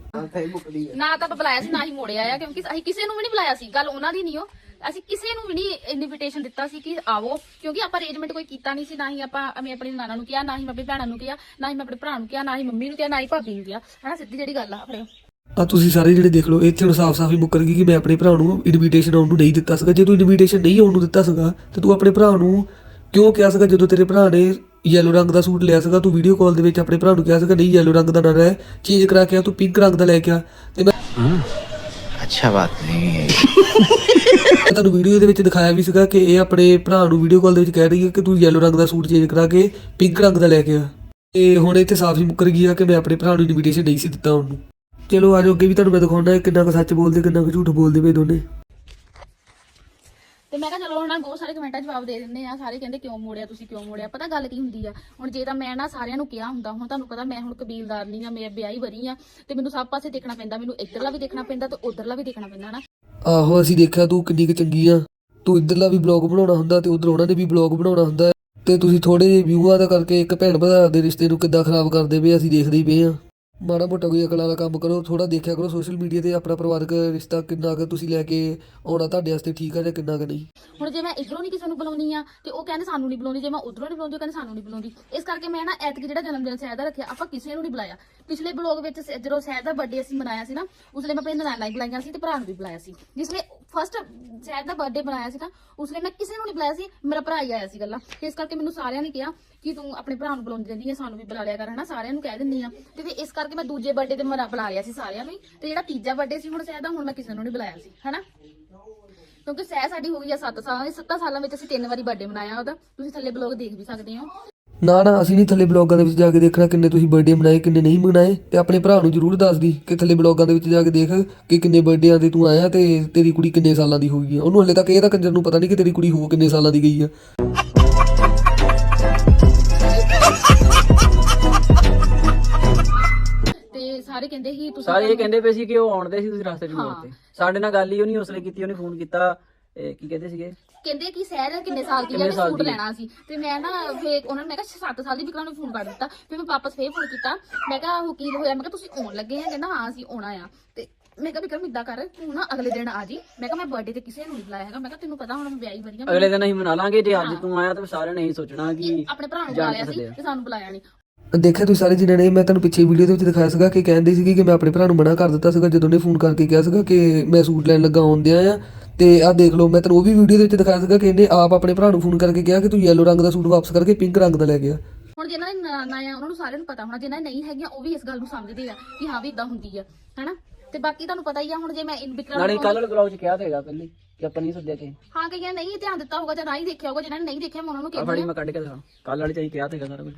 ਨਾ ਤਾਂ ਬੁਲਾਇਆ ਸੀ ਨਾ ਹੀ ਮੋੜਿਆ ਆ ਕਿਉਂਕਿ ਅਸੀਂ ਕਿਸੇ ਨੂੰ ਵੀ ਨਹੀਂ ਬੁਲਾਇਆ ਸੀ। ਗੱਲ ਉਹਨਾਂ ਦੀ ਨਹੀਂ ਉਹ ਅਸੀਂ ਕਿਸੇ ਨੂੰ ਵੀ ਨਹੀਂ ਇਨਵੀਟੇਸ਼ਨ ਦਿੱਤਾ ਸੀ ਕਿ ਆਵੋ ਕਿਉਂਕਿ ਆਪਾਂ ਅਰੇਂਜਮੈਂਟ ਕੋਈ ਕੀਤਾ ਨਹੀਂ ਸੀ ਨਾ ਹੀ ਆਪਾਂ ਮੈਂ ਆਪਣੀ ਨਾਨਾ ਨੂੰ ਕਿਹਾ ਨਾ ਹੀ ਮੈਂ ਆਪਣੀ ਭੈਣਾਂ ਨੂੰ ਕਿਹਾ ਨਾ ਹੀ ਮੈਂ ਆਪਣੇ ਭਰਾ ਨੂੰ ਕਿਹਾ ਨਾ ਹੀ ਮੰਮੀ ਨੂੰ ਕਿਹਾ ਨਾ ਹੀ ਭਾਬੀ ਨੂੰ ਕਿਹਾ। ਹਨਾ ਸਿੱਧੀ ਜਿਹੜੀ ਗੱਲ ਆ ਆਪਣੇ।
ਆ ਤੁਸੀਂ ਸਾਰੇ ਜਿਹੜੇ ਦੇਖ ਲਓ ਇੱਥੇ ਹੁਣ ਸਾਫ਼-ਸਾਫ਼ ਹੀ ਮੁੱਕਰ ਗਈ ਕਿ ਮੈਂ ਆਪਣੇ ਭਰਾ ਨੂੰ ਇਨਵੀਟੇਸ਼ਨ ਆਉਣ ਨੂੰ ਨਹੀਂ ਦਿੱਤਾ ਸੀਗਾ ਜੇ ਤੂੰ ਇਨਵੀਟੇਸ਼ਨ ਨਹੀਂ ਆਉਣ ਨੂੰ ਦਿੱਤਾ ਸੀਗਾ ਤੇ ਤੂੰ ਆਪਣੇ ਭਰਾ ਨੂੰ ਕਿਉਂ ਕਿਹਾ ਸੀਗਾ ਜਦੋਂ ਤੇਰੇ ਭਰਾ ਨੇ ਯੈਲੋ ਰੰਗ ਦਾ ਸੂਟ ਲਿਆ ਸੀਗਾ? ਤੂੰ ਵੀਡੀਓ ਕਾਲ ਦੇ ਵਿੱਚ ਆਪਣੇ ਭਰਾ ਨੂੰ ਕਿਹਾ ਸੀਗਾ ਨਹੀਂ ਯੈਲੋ ਰੰਗ ਦਾ ਨਾ ਰਹਿ ਚੇਂਜ ਕਰਾ ਕੇ ਆ ਤੂੰ ਪਿੰਕ ਰੰਗ ਦਾ ਲੈ ਕੇ ਆ। ਤੇ ਮੈਂ
ਅੱਛਾ ਬਾਤ ਨਹੀਂ ਹੈ।
ਮੈਂ ਤੁਹਾਨੂੰ ਵੀਡੀਓ ਦੇ ਵਿੱਚ ਦਿਖਾਇਆ ਵੀ ਸੀਗਾ ਕਿ ਇਹ ਆਪਣੇ ਭਰਾ ਨੂੰ ਵੀਡੀਓ ਕਾਲ ਦੇ ਵਿੱਚ ਕਹਿ ਰਹੀ ਹੈ ਕਿ ਤੂੰ ਯੈਲੋ ਰੰਗ ਦਾ ਸੂਟ ਚੇਂਜ ਕਰਾ ਕੇ ਪਿੰਕ ਰੰਗ ਦਾ ਲੈ ਕੇ ਆ। ਤੇ ਹੁਣ ਇੱਥੇ ਸਾਫ਼ ਹੀ ਮੁੱਕਰ ਗਈ ਆ ਕਿ ਮੈਂ ਆਪਣੇ ਭਰਾ ਨੂੰ ਇਨਵੀਟੇਸ਼ਨ ਨਹੀਂ ਸੀ ਦਿੱਤਾ ਉਹਨੂੰ। ਚਲੋ ਆਜੋ ਅੱਗੇ ਵੀ ਤੁਹਾਨੂੰ ਮੈਂ ਦਿਖਾਉਣਾ ਕਿੰਨਾ ਕੁ ਸੱਚ ਬੋਲਦੇ ਕਿੰਨਾ ਕੁ ਝੂਠ ਬੋਲਦੇ ਵੇ ਦੋਨੇ।
ਤੇ ਮੈਂ ਕਿਹਾ ਚਲੋ ਉਹਨਾਂ ਬਹੁਤ ਸਾਰੇ ਕਮੈਂਟਾਂ ਜਵਾਬ ਦੇ ਦਿੰਦੇ ਆ, ਸਾਰੇ ਕਹਿੰਦੇ ਕਿਉਂ ਮੋੜਿਆ, ਤੁਸੀਂ ਕਿਉਂ ਮੋੜਿਆ? ਪਤਾ ਗੱਲ ਕੀ ਹੁੰਦੀ ਆ? ਹੁਣ ਜੇ ਤਾਂ ਮੈਂ ਨਾ ਸਾਰਿਆਂ ਨੂੰ ਕਿਹਾ ਹੁੰਦਾ, ਹੁਣ ਤੁਹਾਨੂੰ ਪਤਾ ਮੈਂ ਹੁਣ ਕਬੀਲਦਾਰ ਨਹੀਂ ਆ, ਮੈਂ ਵਿਆਹੀ ਵਰੀ ਆ, ਤੇ ਮੈਨੂੰ ਸਭ ਪਾਸੇ ਦੇਖਣਾ ਪੈਂਦਾ, ਮੈਨੂੰ ਇੱਧਰਲਾ ਵੀ ਦੇਖਣਾ ਪੈਂਦਾ ਤੇ ਉੱਧਰਲਾ ਵੀ ਦੇਖਣਾ ਪੈਂਦਾ ਨਾ।
ਆਹੋ, ਅਸੀਂ ਦੇਖਿਆ ਤੂੰ ਕਿੰਨੀ ਕੁ ਚੰਗੀ ਆ। ਤੂੰ ਇੱਧਰਲਾ ਵੀ ਬਲੌਗ ਬਣਾਉਣਾ ਹੁੰਦਾ ਤੇ ਉਧਰ ਉਹਨਾਂ ਨੇ ਵੀ ਬਲੌਗ ਬਣਾਉਣਾ ਹੁੰਦਾ। ਤੇ ਤੁਸੀਂ ਥੋੜੇ ਜਿਹੇ ਵਿਊਆਂ ਦਾ ਕਰਕੇ ਇੱਕ ਭੈਣ ਭਰਾ ਦੇ ਰਿਸ਼ਤੇ ਨੂੰ ਕਿੱਦਾਂ ਖਰਾਬ ਕਰਦੇ ਪਏ ਅਸੀਂ ਦੇਖਦੇ ਹੀ ਪਏ ਆ। ਮਾੜਾ ਮੋਟਾ ਕੋਈ ਅਕਲ ਵਾਲਾ ਕੰਮ ਕਰੋ ਥੋੜਾ ਦੇਖਿਆ ਕਰੋ ਸੋਸ਼ਲ ਮੀਡੀਆ ਤੇ ਆਪਣਾ ਪਰਿਵਾਰਕ ਰਿਸ਼ਤਾ ਕਿੰਨਾ ਕੁ ਤੁਸੀਂ ਲੈ ਕੇ ਆਉਣਾ ਤੁਹਾਡੇ ਵਾਸਤੇ ਠੀਕ ਆ ਜਾਂ ਕਿੰਨਾ ਕੁ ਨਹੀਂ?
ਹੁਣ ਜੇ ਮੈਂ ਇਧਰੋਂ ਨਹੀਂ ਕਿਸੇ ਨੂੰ ਬੁਲਾਉਣੀ ਆ ਤੇ ਉਹ ਕਹਿੰਦੇ ਸਾਨੂੰ ਨਹੀਂ ਬੁਲਾਉਂਦੀ, ਜੇ ਮੈਂ ਉਧਰੋਂ ਨਹੀਂ ਬੁਲਾਉਂਦੀ ਉਹ ਕਹਿੰਦੇ ਸਾਨੂੰ ਨਹੀਂ ਬੁਲਾਉਂਦੀ। ਇਸ ਕਰਕੇ ਮੈਂ ਨਾ ਐਤਕ ਜਿਹੜਾ ਜਨਮ ਦਿਨ ਸਹਿਦ ਦਾ ਰੱਖਿਆ, ਆਪਾਂ ਕਿਸੇ ਨੂੰ ਨਹੀਂ ਬੁਲਾਇਆ। ਪਿਛਲੇ ਬਲੌਗ ਵਿੱਚ ਸ- ਜਦੋਂ ਸਹਿਦ ਦਾ ਬਰਥਡੇ ਅਸੀਂ ਮਨਾਇਆ ਸੀ ਨਾ, ਉਸ ਲਈ ਮੈਂ ਆਪਣੇ ਨਾਨਾ ਹੀ ਬੁਲਾਈਆਂ ਸੀ ਤੇ ਭਰਾ ਨੂੰ ਵੀ ਬੁਲਾਇਆ ਸੀ। ਜਿਸ ਲਈ ਫਸਟ ਸਹਿਦ ਦਾ ਬਰਥਡੇ ਬਣਾਇਆ ਸੀ ਨਾ, ਉਸ ਲਈ ਮੈਂ ਕਿਸੇ ਨੂੰ ਨਹੀਂ ਬੁਲਾਇਆ ਸੀ, ਮੇਰਾ ਭਰਾ ਹੀ ਆਇਆ ਸੀ ਗੱਲਾਂ। ਇਸ ਕਰਕੇ ਮੈਨੂੰ ਸਾਰਿਆਂ ਨੇ ਕਿਹਾ ਕਿ ਤੂੰ ਆਪਣੇ ਭਰਾ ਨੂੰ ਬੁਲਾਉਂਦੀ ਰਹਿੰਦੀ ਹੈ ਸਾਨੂੰ ਵੀ ਬੁਲਾ ਲਿਆ ਕਰ, ਹਨਾ? ਸਾਰਿਆਂ ਨੂੰ ਕਹਿ ਦਿੰਦੀ ਆ। ਤੇ ਫਿਰ ਇਸ ਕਰਕੇ ਮੈਂ ਦੂਜੇ ਬਰਥਡੇ ਤੇ ਮਨਾ ਬੁਲਾ ਲਿਆ ਸੀ ਸਾਰਿਆਂ ਨੂੰ ਹੀ। ਤੇ ਜਿਹੜਾ ਤੀਜਾ ਬਰਥਡੇ ਸੀ, ਹੁਣ ਸਹਿਦ ਹੁਣ ਮੈਂ ਕਿਸੇ ਨੂੰ ਨਹੀਂ ਬੁਲਾਇਆ ਸੀ, ਹਨਾ? ਕਿਉਂਕਿ ਸਹਿ ਸਾਡੀ ਹੋ ਗਈ ਆ 7 ਸਾਲਾਂ ਦੀ 7 ਸਾਲਾਂ ਵਿੱਚ ਅਸੀਂ ਤਿੰਨ ਵਾਰੀ ਬਰਥਡੇ ਮਨਾਇਆ ਉਹਦਾ। ਤੁਸੀਂ ਥੱਲੇ ਬਲੌਗ ਦੇਖ ਵੀ ਸਕਦੇ ਹੋ।
ਨਾ ਨਾ, ਅਸੀਂ ਨਹੀਂ ਥੱਲੇ ਬਲੌਗਾਂ ਦੇ ਵਿੱਚ ਜਾ ਕੇ ਦੇਖਣਾ ਕਿੰਨੇ ਤੁਸੀਂ ਬਰਥਡੇ ਮਨਾਏ, ਕਿੰਨੇ ਨਹੀਂ ਮਨਾਏ। ਤੇ ਆਪਣੇ ਭਰਾ ਨੂੰ ਜਰੂਰ ਦੱਸ ਦੀ ਕਿ ਥੱਲੇ ਬਲੌਗਾਂ ਦੇ ਵਿੱਚ ਜਾ ਕੇ ਦੇਖ ਕਿ ਕਿੰਨੇ ਬਰਥਡੇਆਂ ਤੇ ਤੂੰ ਆਇਆ ਤੇ ਤੇਰੀ ਕੁੜੀ ਕਿੰਨੇ ਸਾਲਾਂ ਦੀ ਹੋ ਗਈ ਆ। ਉਹਨੂੰ ਹਲੇ ਤੱਕ ਇਹ ਤਾਂ ਕੰਜਰ ਨੂੰ ਪਤਾ ਨਹੀਂ ਕਿ ਤੇਰੀ ਕੁੜੀ ਹੋ ਕਿੰਨੇ ਸਾਲਾਂ ਦੀ ਗਈ ਆ।
ਸਾਰੇ ਕਹਿੰਦੇ ਸੀ ਤੁਸੀਂ
ਸਾਰੇ ਇਹ ਕਹਿੰਦੇ ਪਏ ਸੀ ਕਿ ਉਹ ਆਉਂਦੇ ਸੀ ਤੁਸੀਂ ਰਸਤੇ 'ਚ
ਹਾਂ।
ਮੋੜਤੇ ਸਾਡੇ ਨਾਲ ਗੱਲ ਹੀ ਉਹਨੇ ਉਸਲੇ ਕੀਤੀ ਉਹਨੇ ਫੋਨ ਕੀਤਾ ਇਹ ਕੀ ਕਹਿੰਦੇ ਸੀਗੇ?
ਕਹਿੰਦੇ ਕਿ ਸਹਿਰ ਕਿੰਨੇ ਸਾਲ ਦੀ
ਸਾਲ
ਸੂਟ? ਲੈਣਾ ਸੀ। ਤੇ ਮੈਂ ਨਾ ਫੇਰ ਉਹਨਾਂ ਨੇ ਮੈਂ ਕਿਹਾ 7 ਸਾਲ ਦੀ ਵਿਕਰਮ ਨੂੰ ਫੋਨ ਕਰ ਦਿੱਤਾ। ਫਿਰ ਮੈਂ ਵਾਪਸ ਫੇਰ ਫੋਨ ਕੀਤਾ। ਮੈਂ ਕਿਹਾ ਵਕੀਲ ਹੋਇਆ? ਮੈਂ ਕਿਹਾ ਤੁਸੀਂ ਆਉਣ ਲੱਗੇ ਆ? ਕਹਿੰਦਾ ਹਾਂ ਅਸੀਂ ਆਉਣਾ ਆ। ਤੇ ਮੈਂ ਕਿਹਾ ਵਿਕਰਮ ਇਦਾਂ ਕਰ ਤੂੰ ਨਾ ਅਗਲੇ ਦਿਨ ਆ ਜੀ। ਮੈਂ ਕਿਹਾ ਮੈਂ ਬਰਥਡੇ ਤੇ ਕਿਸੇ ਨੂੰ ਨਹੀਂ ਬੁਲਾਇਆ ਹੈਗਾ। ਮੈਂ ਕਿਹਾ ਤੈਨੂੰ ਪਤਾ ਹੁਣ ਮੈਂ ਵਿਆਹੀ ਬਣੀ ਆ
ਅਗਲੇ ਦਿਨ ਅਸੀਂ ਮਨਾ ਲਾਂਗੇ ਜੇ ਅੱਜ ਤੂੰ ਆਇਆ ਤਾਂ ਸਾਰਿਆਂ ਨੇ ਸੋਚਣਾ ਕਿ
ਆਪਣੇ ਭਰਾ ਨੂੰ ਬੁਲਾਇਆ ਸੀ। ਤੇ ਸਾਨੂੰ ਬੁਲਾਇਆ ਨਹੀਂ
ਦੇਖਿਆ ਤੁਸੀਂ ਸਾਰੇ ਜਿਹਨਾਂ ਨੇ ਮੈਂ ਤੁਹਾਨੂੰ ਪਿੱਛੇ ਵੀਡੀਓ ਦੇ ਵਿੱਚ ਦਿਖਾਇਆ ਸੀਗਾ ਕਿ ਕਹਿੰਦੇ ਸੀਗੇ ਕਿ ਮੈਂ ਆਪਣੇ ਭਰਾ ਨੂੰ ਮਨਾ ਕਰ ਦਿੱਤਾ ਸੀਗਾ ਜਦੋਂ ਉਹਨੇ ਫੋਨ ਕਰਕੇ ਕਿਹਾ ਸੀਗਾ ਕਿ ਮੈਂ ਸੂਟ ਲੈਣ ਲੱਗਾ ਆਉਂਦਿਆਂ ਆ। ਤੇ ਆਹ ਦੇਖ ਲਓ ਮੈਂ ਤੁਹਾਨੂੰ ਉਹ ਵੀ ਵੀਡੀਓ ਦੇ ਵਿੱਚ ਦਿਖਾਇਆ ਸੀਗਾ ਕਿ ਇਹਨੇ ਆਪ ਆਪਣੇ ਭਰਾ ਨੂੰ ਫੋਨ ਕਰਕੇ ਕਿਹਾ ਕਿ ਤੂੰ ਯੈਲੋ ਰੰਗ ਦਾ ਸੂਟ ਵਾਪਸ ਕਰਕੇ ਪਿੰਕ ਰੰਗ ਦਾ ਲੈ ਗਿਆ
ਹੁਣ ਜਿਨ੍ਹਾਂ ਨੇ ਨਾ ਆ ਉਹਨਾਂ ਨੂੰ ਸਾਰਿਆਂ ਨੂੰ ਪਤਾ ਹੋਣਾ ਜਿਨ੍ਹਾਂ ਨੇ ਨਹੀਂ ਹੈਗੀਆਂ ਉਹ ਵੀ ਇਸ ਗੱਲ ਨੂੰ ਸਮਝਦੇ ਆ ਕਿ ਹਾਂ ਵੀ ਇਦਾਂ ਹੁੰਦੀ ਆ ਹੈਨਾ? ਤੇ ਬਾਕੀ ਤੁਹਾਨੂੰ ਪਤਾ ਹੀ ਆ ਹੁਣ ਜੇ ਮੈਂ ਇਨ ਵਿਕਰਮ
ਨਾਲੇ
ਨੂੰ-
ਕੱਲ ਵਾਲੇ ਬਲੌਗ 'ਚ ਕਿਹਾ ਤੇਗਾ ਪਹਿਲੇ ਕਿ ਆਪਾਂ ਨਹੀਂ ਸੱਦਿਆ ਕਿ
ਹਾਂ ਕਈਆਂ ਨੇ ਨਹੀਂ ਧਿਆਨ ਦਿੱਤਾ ਹੋਊਗਾ ਜਾਂ ਨਾ ਹੀ ਦੇਖਿਆ ਹੋਊਗਾ ਜਿਨ੍ਹਾਂ ਨੇ ਨਹੀਂ ਦੇਖਿਆ ਮੈਂ ਉਹਨਾਂ ਨੂੰ
ਆ ਫੜੀ ਮੈਂ ਕੱਢ ਕੇ ਦਿਖਾ। ਕੱਲ ਵਾਲੇ 'ਚ ਅਸੀਂ ਕਿਹਾ ਤੇਗਾ ਸਾਰਾ ਕੁਝ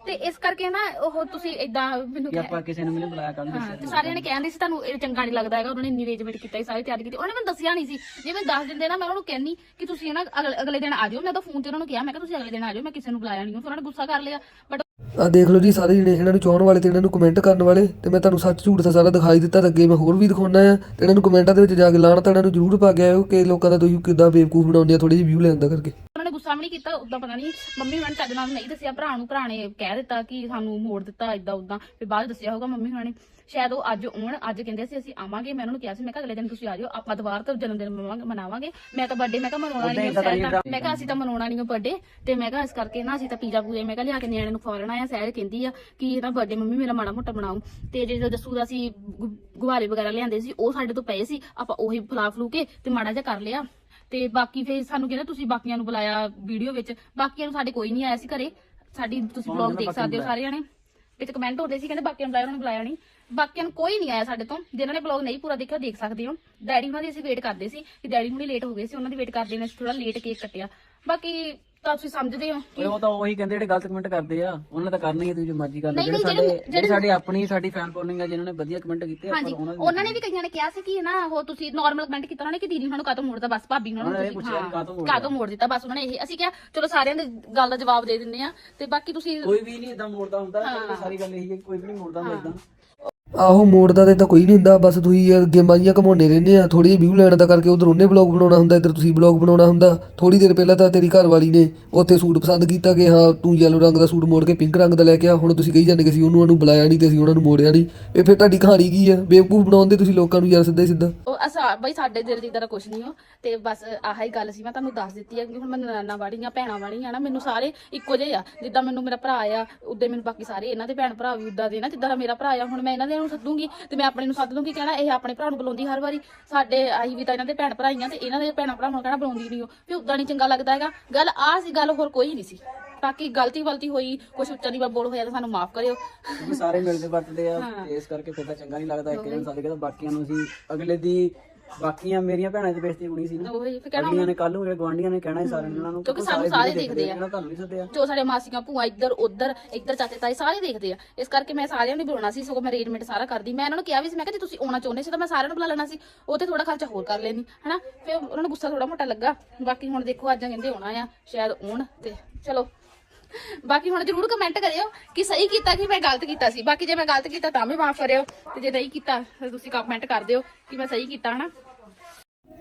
ਤੇ ਇਸ ਕਰਕੇ ਨਾ ਉਹ ਤੁਸੀਂ ਇਦਾਂ ਮੈਨੂੰ
ਕਿ
ਕਹਿ-
ਆਪਾਂ ਕਿਸੇ ਨੂੰ ਨਹੀਂ ਬੁਲਾਇਆ ਕੱਲ
ਹਾਂ ਤੇ ਸਾਰਿਆਂ ਨੇ ਕਹਿੰਦੇ ਸੀ ਤੁਹਾਨੂੰ ਇਹ ਚੰਗਾ ਨਹੀਂ ਲੱਗਦਾ ਹੈਗਾ ਉਹਨਾਂ ਨੇ ਇੰਨੀ ਅਰੇਂਜਮੈਂਟ ਕੀਤਾ ਸੀ ਸਾਰੀ ਤਿਆਰੀ ਕੀਤੀ। ਉਹਨਾਂ ਨੇ ਮੈਨੂੰ ਦੱਸਿਆ ਨਹੀਂ ਸੀ। ਜੇ ਮੈਂ ਦੱਸ ਦਿੰਦੇ ਨਾ ਮੈਂ ਉਹਨਾਂ ਨੂੰ ਕਹਿੰਨੀ ਕਿ ਤੁਸੀਂ ਨਾ ਅਗਲੇ- ਅਗਲੇ ਦਿਨ ਆ ਜਾਓ ਮੈਂ ਤਾਂ ਫੋਨ ਤੇ ਉਹਨਾਂ ਨੂੰ ਕਿਹਾ ਮੈਂ ਕਿਹਾ ਤੁਸੀਂ ਅਗਲੇ ਦਿਨ ਆ ਜਾਓ ਮੈਂ ਕਿਸੇ ਨੂੰ ਬੁਲਾਇਆ ਨਹੀਂ ਉਹਨਾਂ ਨੇ ਗੁੱਸਾ ਕਰ ਲਿਆ। ਬਟ
ਆ ਦੇਖ ਲਓ ਜੀ ਸਾਰੇ ਜਿਹੜੇ ਇਹਨਾਂ ਨੂੰ ਚਾਹਣ ਵਾਲੇ ਤੇ ਇਹਨਾਂ ਨੂੰ ਕਮੈਂਟ ਕਰਨ ਵਾਲੇ ਤੇ ਮੈਂ ਤੁਹਾਨੂੰ ਸੱਚ ਝੂਠ ਦਾ ਸਾਰਾ ਦਿਖਾਈ ਦਿੱਤਾ ਤੇ ਅੱਗੇ ਮੈਂ ਹੋਰ ਵੀ ਦਿਖਾਉਣਾ ਆ। ਤੇ ਇਹਨਾਂ ਨੂੰ ਕਮੈਂਟਾਂ ਦੇ ਵਿੱਚ ਜਾ ਕੇ ਲਾਣ ਤਾਂ ਇਹਨਾਂ ਨੂੰ ਜ਼ਰੂਰ ਪਾ ਕੇ ਆਇਓ ਕਿ ਲੋਕਾਂ ਦਾ ਤੁਸੀਂ ਕਿੱਦਾਂ ਬੇਵਕੂਫ ਬਣਾਉਂਦੇ ਆ ਥੋੜੀ ਜਿਹੀ ਵਿਊ ਲੈਣ ਦਾ ਕਰਕੇ।
ਗੁੱਸਾ ਵੀ ਨਹੀਂ ਕੀਤਾ ਉਦਾਂ ਪਤਾ ਨਹੀਂ ਮੰਮੀ ਉਹਨਾਂ ਨੇ ਚੱਜ ਨਾਲ ਨਹੀਂ ਦੱਸਿਆ ਭਰਾ ਨੂੰ ਭਰਾ ਨੇ ਕਹਿ ਦਿੱਤਾ ਕਿ ਸਾਨੂੰ ਮੋੜ ਦਿੱਤਾ ਇਦਾਂ ਉਦਾਂ ਫਿਰ ਬਾਅਦ ਦੱਸਿਆ ਹੋਊਗਾ ਮੰਮੀ ਉਹਨਾਂ ਨੇ। ਸ਼ਾਇਦ ਉਹ ਅੱਜ ਆਉਣ ਅੱਜ ਕਹਿੰਦੇ ਸੀ ਅਸੀਂ ਆਵਾਂਗੇ ਮੈਂ ਉਹਨਾਂ ਨੂੰ ਕਿਹਾ ਸੀ ਮੈਂ ਕਿਹਾ ਅਗਲੇ ਦਿਨ ਤੁਸੀਂ ਆ ਜਾਓ ਆਪਾਂ ਦੁਬਾਰਾ ਤੋਂ ਜਨਮ ਦਿਨ ਮਨਾਵਾਂਗੇ- ਮੈਂ ਤਾਂ ਬਰਥਡੇ ਮੈਂ ਕਿਹਾ ਮਨਾਉਣਾ ਨਹੀਂ
ਹੀ
ਮੈਂ ਕਿਹਾ ਅਸੀਂ ਤਾਂ ਮਨਾਉਣਾ ਨਹੀਂ ਬਰਥਡੇ ਤੇ ਮੈਂ ਕਿਹਾ ਇਸ ਕਰਕੇ ਨਾ ਅਸੀਂ ਤਾਂ ਪੀਜ਼ਾ ਪੂਜਾ ਮੈਂ ਕਿਹਾ ਲਿਆ ਕੇ ਨਿਆਣੇ ਨੂੰ ਖਵਾਉਣਾ ਆ ਸਹਿਰ ਕਹਿੰਦੀ ਆ ਕਿ ਇਹਦਾ ਬਰਥਡੇ ਮੰਮੀ ਮੇਰਾ ਮਾੜਾ ਮੋਟਾ ਬਣਾਓ। ਤੇ ਜੇ ਜੱਸੂ ਦਾ ਅਸੀਂ ਗੁਬਾਰੇ ਵਗੈਰਾ ਲਿਆਂਦੇ ਸੀ ਉਹ ਸਾਡੇ ਤੋਂ ਪਏ ਸੀ ਆਪਾਂ ਉਹੀ ਫਲਾ ਫਲੂ ਕੇ ਤੇ ਮਾੜਾ ਜਿਹਾ ਕਰ ਲਿਆ। ਤੇ ਬਾਕੀ ਫਿਰ ਸਾਨੂੰ ਕਹਿੰਦੇ ਤੁਸੀਂ ਬਾਕੀਆਂ ਨੂੰ ਬੁਲਾਇਆ ਵੀਡੀਓ ਵਿੱਚ। ਬਾਕੀਆਂ ਨੂੰ ਸਾਡੇ ਕੋਈ ਨਹੀਂ ਆਇਆ ਸੀ ਘਰੇ। ਸਾਡੀ ਤੁਸੀਂ ਵਲੌਗ ਦੇਖ ਸਕਦੇ ਹੋ ਸਾਰੇ ਜਣੇ ਵਿੱਚ ਕਮੈਂਟ ਹੁੰਦੇ ਸੀ ਕਹਿੰਦੇ ਬਾਕੀਆਂ ਨੂੰ ਬੁਲਾਇਆ ਉਹਨਾਂ ਨੂੰ ਬੁਲਾਇਆ ਨਹੀਂ। ਬਾਕੀਆਂ ਨੂੰ ਕੋਈ ਨਹੀਂ ਆਇਆ ਸਾਡੇ ਤੋਂ। ਜਿਨ੍ਹਾਂ ਨੇ ਵਲੌਗ ਨਹੀਂ ਪੂਰਾ ਦੇਖਿਆ ਦੇਖ ਸਕਦੇ ਹੋ। ਡੈਡੀ ਉਹਨਾਂ ਦੀ ਅਸੀਂ ਵੇਟ ਕਰਦੇ ਸੀ। ਕਿ ਡੈਡੀ ਹੁਣੀ ਲੇਟ ਹੋ ਗਏ ਸੀ ਉਹਨਾਂ ਦੀ ਵੇਟ ਕਰਦੇ ਨੇ ਥੋੜਾ ਲੇਟ ਕੇਕ ਕੱਟਿਆ। ਬਾਕੀ ਤਾਂ ਤੁਸੀਂ ਸਮਝਦੇ ਹੋ
ਓਏ ਉਹ ਤਾਂ ਉਹੀ ਕਹਿੰਦੇ ਜਿਹੜੇ ਗਲਤ ਕਮੈਂਟ ਕਰਦੇ ਆ ਉਹਨਾਂ ਨੇ ਤਾਂ ਕਰਨਾ ਹੀ ਆ, ਤੁਸੀਂ ਜੋ ਮਰਜ਼ੀ ਕਰ ਲਓ।
ਨਹੀਂ,
ਜਿਹੜੇ
ਨਹੀਂ,
ਸਾਡੇ
ਜਿਹੜੇ-
ਸਾਡੇ ਆਪਣੀ ਸਾਡੀ ਫੈਨ ਫੋਲੋਇੰਗ ਆ ਜਿਨ੍ਹਾਂ ਨੇ ਵਧੀਆ ਕਮੈਂਟ ਕੀਤੇ
ਹਾਂਜੀ
ਉਹਨਾਂ ਦੀ
ਉਹਨਾਂ ਨੇ ਵੀ ਕਈਆਂ ਨੇ ਕਿਹਾ ਸੀ ਕਿ ਨਾ ਉਹ ਤੁਸੀਂ ਨਾਰਮਲ ਕਮੈਂਟ ਕੀਤਾ ਉਹਨਾਂ ਨੇ ਕਿ ਦੀਦੀ ਉਹਨਾਂ ਨੂੰ ਕਾਤੋਂ ਮੋੜਦਾ ਬਸ ਭਾਬੀ ਉਹਨਾਂ
ਉਹਨਾਂ ਨੇ
ਨੂੰ
ਇਹ
ਤੁਸੀਂ
ਪੁੱਛਿਆ ਵੀ ਕਾਹਤੋਂ ਮੋੜਦਾ?
ਕਾਤੋਂ ਮੋੜ ਦਿੱਤਾ? ਬਸ ਉਹਨਾਂ ਨੇ ਇਹ ਅਸੀਂ ਕਿਹਾ ਚਲੋ ਸਾਰਿਆਂ ਦੇ ਗੱਲ ਦਾ ਜਵਾਬ ਦੇ ਦਿੰਦੇ ਆ ਤੇ ਬਾਕੀ ਤੁਸੀਂ
ਕੋਈ ਵੀ ਨਹੀਂ ਇਦਾਂ ਮੋੜਦਾ ਹੁੰਦਾ ਸਾਰੀ ਗੱਲ ਇਹੀ ਹੈ ਕਿ ਕੋਈ ਵੀ ਨਹੀਂ ਮੋੜਦਾ ਹੁੰਦਾ ਇਦਾਂ
ਆਹੋ ਮੋੜ ਦਾ ਤੇ ਤਾਂ ਕੋਈ ਨਹੀਂ ਹੁੰਦਾ, ਬਸ ਤੁਸੀਂ ਗੇਮਾਂ ਜੀਆਂ ਘਮਾਉਂਦੇ ਰਹਿੰਦੇ ਆ ਥੋੜੀ ਜਿਹੀ ਵਿਊ ਲੈਣ ਦਾ ਕਰਕੇ ਉਧਰ ਉਹਨੇ ਬਲੌਗ ਬਣਾਉਣਾ ਹੁੰਦਾ, ਇੱਧਰ ਤੁਸੀਂ ਬਲੌਗ ਬਣਾਉਣਾ ਹੁੰਦਾ ਥੋੜੀ ਦੇਰ ਪਹਿਲਾਂ ਤਾਂ ਤੇਰੀ ਘਰ ਵਾਲੀ ਨੇ ਉੱਥੇ ਸੂਟ ਪਸੰਦ ਕੀਤਾ ਕਿ ਹਾਂ ਤੂੰ ਯੈਲੋ ਰੰਗ ਦਾ ਸੂਟ ਮੋੜ ਕੇ ਪਿੰਕ ਰੰਗ ਦਾ ਲੈ ਕੇ ਆ, ਹੁਣ ਤੁਸੀਂ ਕਹੀ ਜਾਂਦੇ ਕਿ ਅਸੀਂ ਉਹਨੂੰ ਉਹਨੂੰ ਬੁਲਾਇਆ ਨਹੀਂ ਤੇ ਅਸੀਂ ਉਹਨਾਂ ਨੂੰ ਮੋੜਿਆ ਨਹੀਂ, ਇਹ ਫਿਰ ਤੁਹਾਡੀ ਕਹਾਣੀ ਕੀ ਆ? ਬੇਵਕੂਫ ਬਣਾਉਂਦੇ ਤੁਸੀਂ ਲੋਕਾਂ ਨੂੰ ਯਾਰ ਸਿੱਧਾ ਹੀ ਸਿੱਧਾ।
ਉਹ ਅਸਾ ਬਈ ਸਾਡੇ ਦਿਲ ਦੀ ਤਰ੍ਹਾਂ ਕੁਝ ਨਹੀਂ ਹੋ ਤੇ ਬਸ ਆਹ ਹੀ ਗੱਲ ਸੀ, ਮੈਂ ਤੁਹਾਨੂੰ ਦੱਸ ਦਿੱਤੀ ਹੈ ਕਿ ਹੁਣ ਮੈਂ ਨਾਨਾ ਵਾੜੀਆਂ ਭੈਣਾਂ ਵਾੜੀਆਂ ਨਾ, ਮੈਨੂੰ ਸਾਰੇ ਇੱਕੋ ਜਿਹੇ ਆ, ਜਿੱਦਾਂ ਮੈਨੂੰ ਮੇਰਾ ਭਰਾ ਆ, ਉਦੋਂ ਮੈਨੂੰ ਬਾਕੀ ਸਾਰੇ ਇਹਨਾਂ ਦੇ ਭੈਣ ਭਰਾ ਵੀ, ਉਦਾਂ ਦੇ ਨਾ, ਜਿੱਦਾਂ ਮੇਰਾ ਭਰਾ ਆ, ਹੁਣ ਮੈਂ ਇਹਨਾਂ ਦੇ ਨੂੰ ਸੱਦੂਗੀ ਤੇ ਮੈਂ ਆਪਣੇ ਨੂੰ ਸੱਦ ਦੂੰਗੀ ਕਹਿਣਾ ਇਹ ਆਪਣੇ ਭਰਾ ਨੂੰ ਬੁਲਾਉਂਦੀ ਹਰ ਵਾਰੀ। ਸਾਡੇ ਆਹੀ ਵੀ ਤਾਂ ਇਹਨਾਂ ਦੇ ਭੈਣ ਭਰਾਈਆਂ ਤੇ ਇਹਨਾਂ ਦੇ ਭੈਣਾਂ ਭਰਾਵਾਂ ਨੂੰ ਕਹਿਣਾ ਬੁਲਾਉਂਦੀ ਨਹੀਂ ਉਹ। ਫਿਰ ਉਦਾਂ ਨਹੀਂ ਚੰਗਾ ਲੱਗਦਾ ਹੈਗਾ। ਗੱਲ ਆਹ ਸੀ ਗੱਲ ਹੋਰ ਕੋਈ ਨਹੀਂ ਸੀ। ਬਾਕੀ ਗਲਤੀ ਵਲਤੀ ਹੋਈ ਕੁਝ ਉੱਚਾ ਨਹੀਂ ਬੋਲ ਹੋਇਆ ਤਾਂ ਸਾਨੂੰ ਮਾਫ ਕਰਿਓ।
ਕਿਉਂਕਿ ਸਾਰੇ ਮਿਲਦੇ ਵਰਤਦੇ ਆ ਤੇ ਇਸ ਕਰਕੇ ਫਿਰ ਤਾਂ ਚੰਗਾ ਨਹੀਂ ਲੱਗਦਾ ਇੱਕ ਜਣ ਸਾਡੇ ਕਹਿੰਦਾ ਬਾਕੀਆਂ ਨੂੰ ਅਸੀਂ ਅਗਲੇ ਦੀ ਬਾਕੀਆਂ ਮੇਰੀਆਂ ਭੈਣਾਂ ਦੀ ਬੇਇੱਜ਼ਤੀ ਹੋਣੀ ਸੀ ਨਾ।
ਉਹੀ ਫਿਰ ਕਹਿਣਾ
ਅਗਲੀਆਂ ਨੇ ਕੱਲ ਨੂੰ ਜਿਹੜੇ ਗਵਾਂਢੀਆਂ ਨੇ ਕਹਿਣਾ ਸੀ ਸਾਰਿਆਂ ਨੇ ਉਹਨਾਂ ਨੂੰ
ਕਿਉਂਕਿ ਸਾਨੂੰ ਸਾਰੇ ਦੇਖਦੇ ਆ।
ਇਹਨਾਂ ਤੁਹਾਨੂੰ ਨਹੀਂ ਸੱਦਿਆ।
ਜੋ ਸਾਡੇ ਮਾਸੀਆਂ ਭੂਆ ਇੱਧਰ ਉੱਧਰ ਇੱਧਰ ਚਾਚੇ ਤਾਏ ਸਾਰੇ ਦੇਖਦੇ ਆ। ਇਸ ਕਰਕੇ ਮੈਂ ਸਾਰਿਆਂ ਨੂੰ ਬੁਲਾਉਣਾ ਸੀ ਸਗੋਂ ਮੈਂ ਅਰੇਂਜਮੈਂਟ ਸਾਰਾ ਕਰਦੀ। ਮੈਂ ਇਹਨਾਂ ਨੂੰ ਕਿਹਾ ਵੀ ਸੀ ਮੈਂ ਕਿਹਾ ਜੇ ਤੁਸੀਂ ਆਉਣਾ ਚਾਹੁੰਦੇ ਸੀ ਤਾਂ ਮੈਂ ਸਾਰਿਆਂ ਨੂੰ ਬੁਲਾ ਲੈਣਾ ਸੀ। ਉਹ ਤੇ ਥੋੜਾ ਖਰਚਾ ਹੋਰ ਕਰ ਲੈਣੀ ਹਨਾ? ਫਿਰ ਉਹਨਾਂ ਨੂੰ ਗੁੱਸਾ ਥੋੜਾ ਮੋਟਾ ਲੱਗਾ। ਬਾਕੀ ਹੁਣ ਦੇਖੋ ਅੱਜ ਕਹਿੰਦੇ ਆਉਣਾ ਆ ਸ਼ਾਇਦ ਆਉਣ ਤੇ ਚਲੋ। ਬਾਕੀ ਹੁਣ ਜਰੂਰ ਕਮੈਂਟ ਕਰਿਓ ਕਿ ਸਹੀ ਕੀਤਾ ਕਿ ਮੈਂ ਗਲਤ ਕੀਤਾ ਸੀ। ਬਾਕੀ ਜੇ ਮੈਂ ਗਲਤ ਕੀਤਾ ਤਾਂ ਵੀ ਮਾਫ ਕਰਿਓ ਤੇ ਜੇ ਨਹੀਂ ਕੀਤਾ ਤਾਂ ਤੁਸੀਂ ਕਮੈਂਟ ਕਰ ਦਿਓ ਕਿ ਮੈਂ ਸਹੀ ਕੀਤਾ, ਹਨਾ?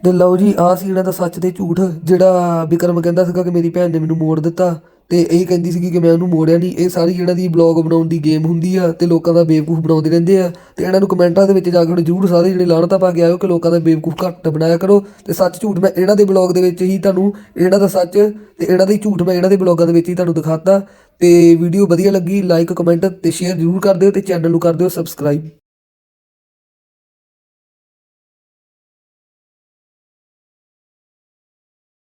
ਤੇ ਲਓ ਜੀ ਆ ਸੀ ਇਹਨਾਂ ਦਾ ਸੱਚ ਤੇ ਝੂਠ, ਜਿਹੜਾ ਵਿਕਰਮ ਕਹਿੰਦਾ ਸੀਗਾ ਕਿ ਮੇਰੀ ਭੈਣ ਨੇ ਮੈਨੂੰ ਮੋੜ ਦਿੱਤਾ। ਅਤੇ ਇਹ ਕਹਿੰਦੀ ਸੀਗੀ ਕਿ ਮੈਂ ਉਹਨੂੰ ਮੋੜਿਆ ਨਹੀਂ ਇਹ ਸਾਰੀ ਇਹਨਾਂ ਦੀ ਬਲੌਗ ਬਣਾਉਣ ਦੀ ਗੇਮ ਹੁੰਦੀ ਆ ਅਤੇ ਲੋਕਾਂ ਦਾ ਬੇਵਕੂਫ ਬਣਾਉਂਦੇ ਰਹਿੰਦੇ ਆ। ਅਤੇ ਇਹਨਾਂ ਨੂੰ ਕਮੈਂਟਾਂ ਦੇ ਵਿੱਚ ਜਾ ਕੇ ਹੁਣ ਜ਼ਰੂਰ ਸਾਰੇ ਜਿਹੜੇ ਲਾਣਤਾ ਪਾ ਕੇ ਆਇਓ ਕਿ ਲੋਕਾਂ ਦਾ ਬੇਵਕੂਫ ਘੱਟ ਬਣਾਇਆ ਕਰੋ। ਅਤੇ ਸੱਚ ਝੂਠ ਮੈਂ ਇਹਨਾਂ ਦੇ ਬਲੌਗ ਦੇ ਵਿੱਚ ਹੀ ਤੁਹਾਨੂੰ ਇਹਨਾਂ ਦਾ ਸੱਚ ਅਤੇ ਇਹਨਾਂ ਦਾ ਝੂਠ ਮੈਂ ਇਹਨਾਂ ਦੇ ਬਲੌਗਾਂ ਦੇ ਵਿੱਚ ਹੀ ਤੁਹਾਨੂੰ ਦਿਖਾਤਾ। ਤੇ ਵੀਡੀਓ ਵਧੀਆ ਲੱਗੀ ਲਾਈਕ ਕਮੈਂਟ ਤੇ ਸ਼ੇਅਰ ਜ਼ਰੂਰ ਕਰ ਦਿਓ ਤੇ ਚੈਨਲ ਨੂੰ ਕਰ ਦਿਓ ਸਬਸਕ੍ਰਾਈਬ